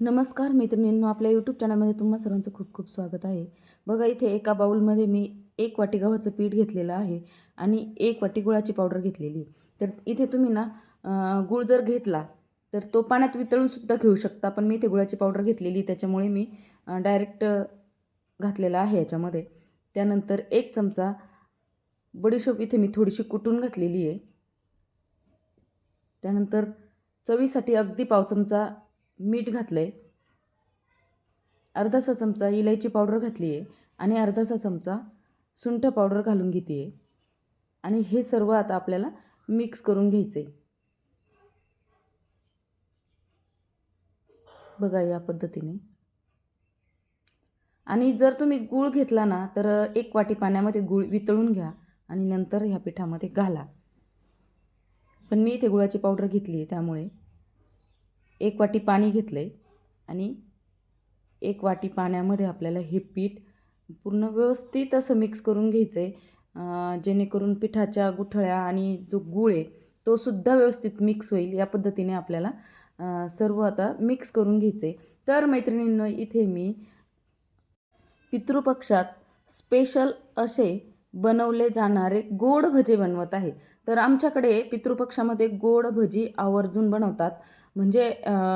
नमस्कार मैत्रिणींनो आपल्या यूट्यूब चॅनलमध्ये तुम्हा सर्वांचं खूप खूप स्वागत आहे. बघा इथे एका बाऊलमध्ये मी एक वाटी गव्हाचं पीठ घेतलेलं आहे आणि एक वाटी गुळाची पावडर घेतलेली. आहे. तर इथे तुम्ही ना गुळ जर घेतला तर तो पाण्यात वितळूनसुद्धा घेऊ शकता पण मी इथे गुळाची पावडर घेतलेली त्याच्यामुळे मी डायरेक्ट घातलेला आहे याच्यामध्ये. त्यानंतर एक चमचा बडीशोप इथे मी थोडीशी कुटून घातलेली आहे. त्यानंतर चवीसाठी अगदी पाव चमचा मीठ घातलं आहे अर्धासा चमचा इलायची पावडर घातली आहे आणि अर्धासा चमचा सुंठ पावडर घालून घेते आहे आणि हे सर्व आता आपल्याला मिक्स करून घ्यायचं आहे बघा या पद्धतीने. आणि जर तुम्ही गूळ घेतला ना तर एक वाटी पाण्यामध्ये गूळ वितळून घ्या आणि नंतर ह्या पिठामध्ये घाला. पण मी इथे गुळाची पावडर घेतली आहे त्यामुळे. एक वाटी पाणी घेतलं आहे आणि एक वाटी पाण्यामध्ये आपल्याला हे पीठ पूर्ण व्यवस्थित असं मिक्स करून घ्यायचं आहे जेणेकरून पिठाच्या गुठळ्या आणि जो गूळ आहे तो सुद्धा व्यवस्थित मिक्स होईल. या पद्धतीने आपल्याला सर्व आता मिक्स करून घ्यायचं आहे तर मैत्रिणींनो इथे मी पितृपक्षात स्पेशल असे बनवले जाणारे गोड भजे बनवत आहे. तर आमच्याकडे पितृपक्षामध्ये गोड भजी आवर्जून बनवतात. म्हणजे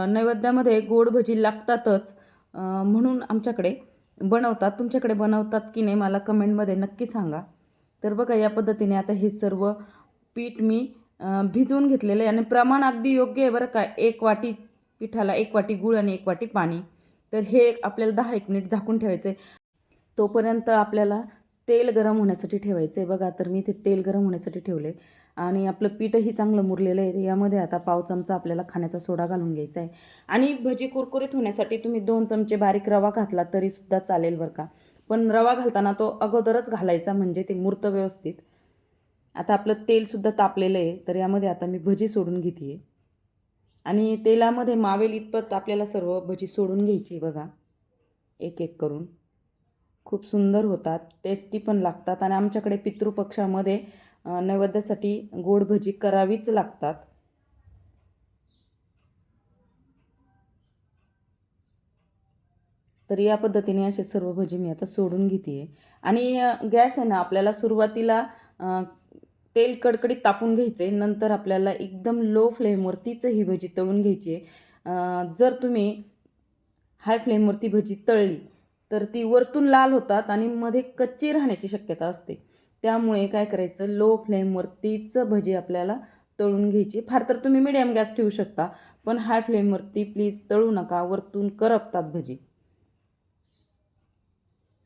नैवेद्यामध्ये गोड भजी लागतातच म्हणून आमच्याकडे बनवतात. तुमच्याकडे बनवतात की नाही मला कमेंटमध्ये नक्की सांगा. तर बघा या पद्धतीने आता हे सर्व पीठ मी भिजवून घेतलेलं आहे आणि प्रमाण अगदी योग्य आहे बरं का. एक वाटी पिठाला एक वाटी गूळ आणि एक वाटी पाणी. तर हे आपल्याला दहा एक मिनिट झाकून ठेवायचं आहे. तोपर्यंत आपल्याला तेल गरम होण्यासाठी ठेवायचं आहे. बघा तर मी ते तेल गरम होण्यासाठी ठेवले आणि आपलं पीठही चांगलं मुरलेलं आहे. यामध्ये आता पाव चमचा आपल्याला खाण्याचा सोडा घालून घ्यायचा आहे. आणि भजी कुरकुरीत होण्यासाठी तुम्ही दोन चमचे बारीक रवा घातला तरीसुद्धा चालेल बरं का. पण रवा घालताना तो अगोदरच घालायचा म्हणजे ते मूर्त व्यवस्थित. आता आपलं तेलसुद्धा तापलेलं आहे तर यामध्ये आता मी भजी सोडून घेते आहे आणि तेलामध्ये मावेल इतपत आपल्याला सर्व भजी सोडून घ्यायची बघा. एक एक करून. खूप सुंदर होतात टेस्टी पण लागतात आणि आमच्याकडे पितृपक्षामध्ये नैवेद्यासाठी गोड भजी करावीच लागतात. तर या पद्धतीने असे सर्व भजी मी आता सोडून घेते आहे आणि गॅस आहे ना आपल्याला सुरुवातीला तेल कडकडीत तापून घ्यायचे नंतर आपल्याला एकदम लो फ्लेमवरतीच ही भजी तळून घ्यायची आहे. जर तुम्ही हाय फ्लेमवरती भजी तळली तर ती वरतून लाल होतात आणि मध्ये कच्ची राहण्याची शक्यता असते. त्यामुळे काय करायचं? लो फ्लेमवरतीच भजी आपल्याला तळून घ्यायची. फार तर तुम्ही मिडियम गॅस ठेवू शकता पण हाय फ्लेमवरती प्लीज तळू नका. वरतून करपतात भजी.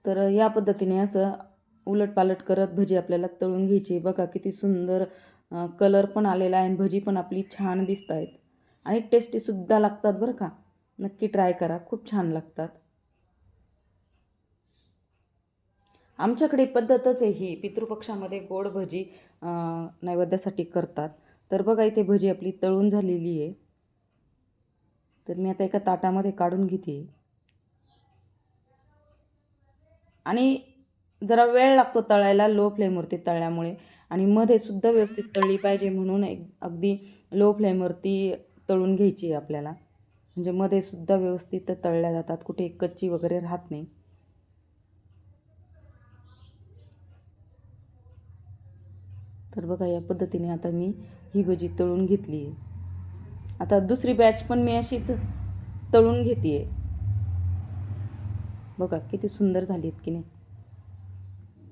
तर या पद्धतीने असं उलटपालट करत भजी आपल्याला तळून घ्यायची. बघा किती सुंदर कलर पण आलेला आहे आणि भजी पण आपली छान दिसत आहेत आणि टेस्टीसुद्धा लागतात बरं का? नक्की ट्राय करा. खूप छान लागतात. आमच्याकडे पद्धतच आहे ही. पितृपक्षामध्ये गोड भजी नैवेद्यासाठी करतात. तर बघा इथे भजी आपली तळून झालेली आहे. तर मी आता एका ताटामध्ये काढून घेते. आणि जरा वेळ लागतो तळायला लो फ्लेमवरती तळल्यामुळे. आणि मध्ये सुद्धा व्यवस्थित तळली पाहिजे म्हणून एक अगदी लो फ्लेमवरती तळून घ्यायची आहे आपल्याला. म्हणजे मध्ये सुद्धा व्यवस्थित तळल्या जातात कुठे कच्ची वगैरे राहत नाही. तर बघा या पद्धतीने आता मी ही भजी तळून घेतली आहे. आता दुसरी बॅच पण मी अशीच तळून घेते आहे बघा किती सुंदर झाली आहेत की नाही.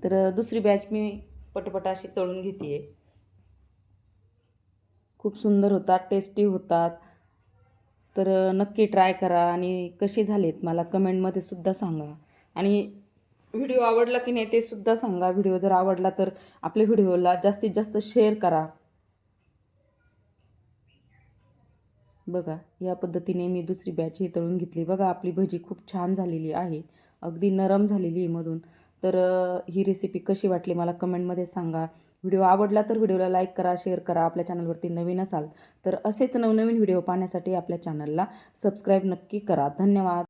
तर दुसरी बॅच मी पटपट अशी तळून घेते आहे खूप सुंदर होतात टेस्टी होतात. तर नक्की ट्राय करा आणि कसे झालेत मला कमेंटमध्ये सुद्धा सांगा. आणि व्हिडिओ आवडला की नाही ते सुद्धा सांगा. व्हिडिओ जर आवडला तर आपल्या व्हिडिओला जास्तीत जास्त शेअर करा. बघा या पद्धतीने मी दुसरी बॅच ही तळून घेतली. बघा आपली भजी खूप छान झालेली आहे. अगदी नरम झालेली आहे मधून. तर ही रेसिपी कशी वाटली मला कमेंटमध्ये सांगा. व्हिडिओ आवडला तर व्हिडिओला लाईक करा शेअर करा. आपल्या चॅनलवरती नवीन असाल तर असेच नवनवीन व्हिडिओ पाहण्यासाठी आपल्या चॅनलला सबस्क्राईब नक्की करा. धन्यवाद.